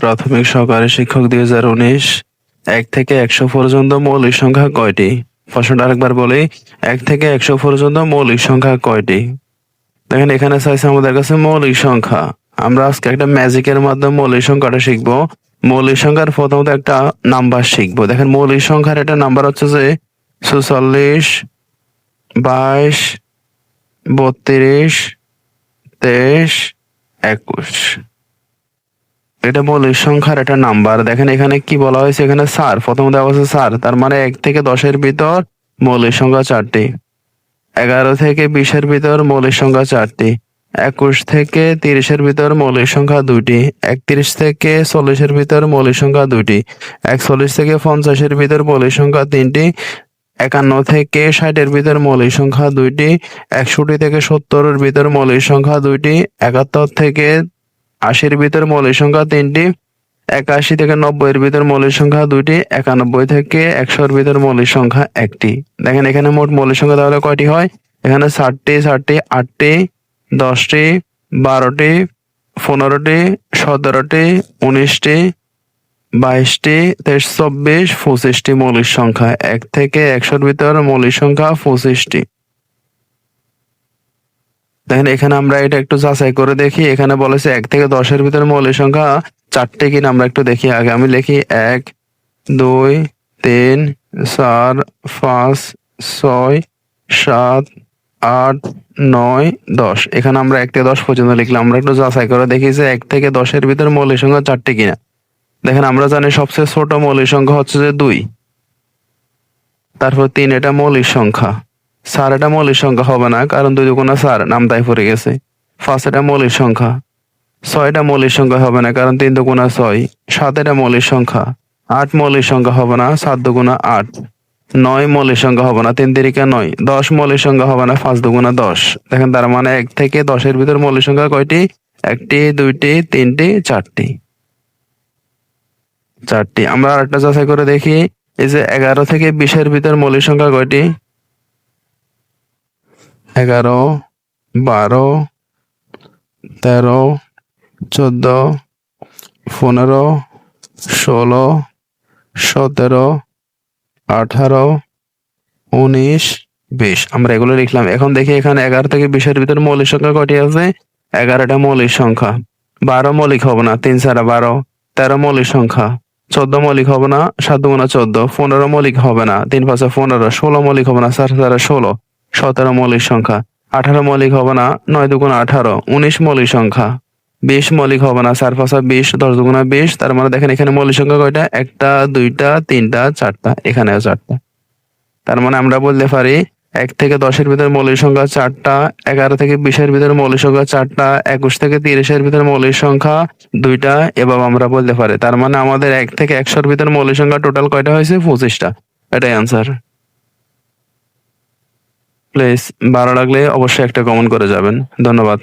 প্রাথমিক সহকারী শিক্ষক দুই হাজার উনিশ, এক থেকে একশো পর্যন্ত মৌলিক সংখ্যা কয়টি? প্রশ্নটা আরেকবার বলি, এক থেকে একশো পর্যন্ত মৌলিক সংখ্যা কয়টি? দেখেন, এখানে চাইছে আমাদের কাছে মৌলিক সংখ্যা। আমরা আজকে একটা ম্যাজিকের মাধ্যমে মৌলিক সংখ্যাটা শিখব। মৌলিক সংখ্যার প্রথমত একটা নাম্বার শিখব। দেখেন, মৌলিক সংখ্যার একটা নাম্বার হচ্ছে যে সুচল্লিশ বাইশ, বত্রিশ, তেইশ, একুশ। এটা মৌলিক সংখ্যার একটা নাম্বার। দেখেন এখানে কি বলা হয়েছে? এখানে স্যার প্রথম দেওয়া হচ্ছে স্যার তার মানে এক থেকে দশের ভিতর মৌলিক সংখ্যা চারটি। এগারো থেকে বিশের ভিতর মৌলিক সংখ্যা চারটি। একুশ থেকে তিরিশের ভিতর মৌলিক সংখ্যা দুটি একত্রিশ থেকে চল্লিশের ভিতর মৌলিক সংখ্যা দুইটি। একচল্লিশ থেকে পঞ্চাশের ভিতর মৌলিক সংখ্যা তিনটি। একান্ন থেকে ষাটের ভিতর মৌলিক সংখ্যা দুইটি। একষট্টি থেকে সত্তরের ভিতর মৌলিক সংখ্যা দুইটি। একাত্তর থেকে আশির ভিতর মৌলিক সংখ্যা তিনটি, একাশি থেকে নব্বই এর ভিতর মৌলিক সংখ্যা দুইটি, একানব্বই থেকে একশোর ভিতর মৌলিক সংখ্যা একটি। দেখেন এখানে মোট মৌলিক সংখ্যা তাহলে কয়টি হয়? এখানে ষাটটি ষাটটি, আটটি, দশটি, বারোটি, পনেরোটি, সতেরোটি, উনিশটি, বাইশটি, তেইশ, চব্বিশ, পঁচিশটি মৌলিক সংখ্যা। এক থেকে একশোর ভিতর মৌলিক সংখ্যা পঁচিশটি। দেখেন, এখানে আমরা এটা একটু যাচাই করে দেখি। এখানে বলেছে এক থেকে দশের ভিতরে মৌলিক সংখ্যা চারটে কিনা আমরা একটু দেখি আগে। আমি লিখি এক, দুই, তিন, চার, পাঁচ, ছয়, সাত, আট, নয়, দশ। এখানে আমরা এক থেকে দশ পর্যন্ত লিখলাম। আমরা একটু যাচাই করে দেখি যে এক থেকে দশের ভিতরে মৌলিক সংখ্যা চারটে কিনা। দেখেন, আমরা জানি সবচেয়ে ছোট মৌলিক সংখ্যা হচ্ছে যে দুই। তারপর তিন, এটা মৌলিক সংখ্যা। স্যার এটা মৌলিক সংখ্যা হবে না, কারণ দুই দুগুণা সার নাম তাই পড়ে গেছে। পাঁচ এটা মৌলিক সংখ্যা। ছয়টা মৌলিক সংখ্যা হবে না, কারণ তিন দুগুণা ছয়। সাত এটা মৌলিক সংখ্যা। আট মৌলিক সংখ্যা হবে না সাত দুগুণা আট। নয় মৌলিক সংখ্যা হবে না, তিন তিরিকা নয়। দশ মৌলিক সংখ্যা হবে না পাঁচ দুগুণা দশ। দেখেন, তার মানে এক থেকে দশের ভিতর মৌলিক সংখ্যা কয়টি? একটি, দুইটি, তিনটি, চারটি। চারটি। আমরা আরেকটা যাচাই করে দেখি, এই যে এগারো থেকে বিশের ভিতর মৌলিক সংখ্যা কয়টি? এগারো, বারো, তেরো, চোদ্দ, পনেরো, ষোলো, সতেরো, আঠারো, উনিশ, বিশ। আমরা এগুলো লিখলাম। এখন দেখি এখানে এগারো থেকে বিশের ভিতরে মৌলিক সংখ্যা কটি আছে? এগারোটা মৌলিক সংখ্যা। বারো মৌলিক হবে না, তিন ছাড়া বারো। তেরো মৌলিক সংখ্যা। চোদ্দ মৌলিক হবে না, সাত দুগুণা চোদ্দ। পনেরো মৌলিক হবে না, তিন পাঁচে পনেরো। ষোলো মৌলিক হবে না চার চারে ষোলো। সতেরো মৌলিক সংখ্যা। আঠারো মৌলিক হবে না, নয় দুগুণা আঠারো, উনিশ মৌলিক সংখ্যা। বিশ মৌলিক হবে না, চার পাঁচা বিশ, দশ দুগুণা বিশ, তার মানে দেখেন এখানে মৌলিক সংখ্যা কয়টা? একটা, দুইটা, তিনটা, চারটা, এখানেও চারটা। তার মানে আমরা বলতে পারি, এক থেকে দশের ভিতরে মৌলিক সংখ্যা চারটা, এগারো থেকে বিশের ভিতরে মৌলিক সংখ্যা চারটা, একুশ থেকে তিরিশের ভিতরে মৌলিক সংখ্যা দুইটা, এভাবে আমরা বলতে পারি। তার মানে আমাদের এক থেকে একশোর ভিতরে মৌলিক সংখ্যা টোটাল কয়টা হয়েছে? পঁচিশটা। এটাই আনসার প্লিজ ভালো লাগলে অবশ্যই একটা কমেন্ট করে যাবেন। ধন্যবাদ।